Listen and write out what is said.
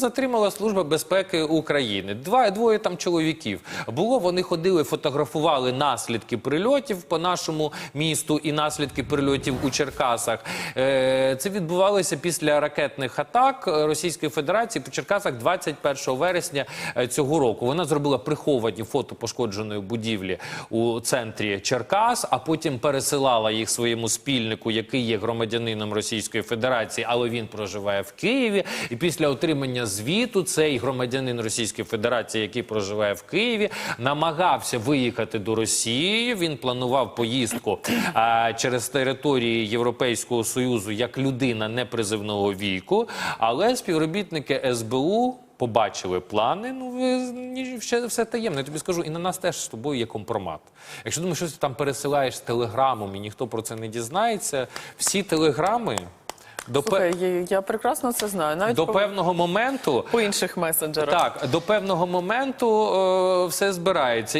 затримала Служба безпеки України. Два двоє там чоловіків. Було вони ходили, фотографували наслідки прильотів по нашому місту і наслідки прильотів у Черкасах. Е, Це відбувалося після ракетних атак Російської Федерації по Черкасах 21 вересня е, цього року. Вона зробила приховані фото пошкодженої будівлі у центрі Черкас, а потім пересилала їх своєму спільнику, який є громадянином Російської Федерації, але він проживає в Києві. І після отримання звіту цей громадянин Російської Федерації, який проживає в Києві, намагався виїхати до Росії. Він планував поїздку а, через території Європейського союзу як людина непризивного віку, але співробітники СБУ. Побачили плани, ну ви ні, все, таємно. Я тобі скажу, і на нас теж з тобою є компромат. Якщо думаєш, щось ти там пересилаєш телеграмом і ніхто про це не дізнається, всі телеграми до, пе- Слухай, я, я прекрасно це знаю. Навіть до по, певного моменту по інших месенджерах. так, до певного моменту е, все збирається.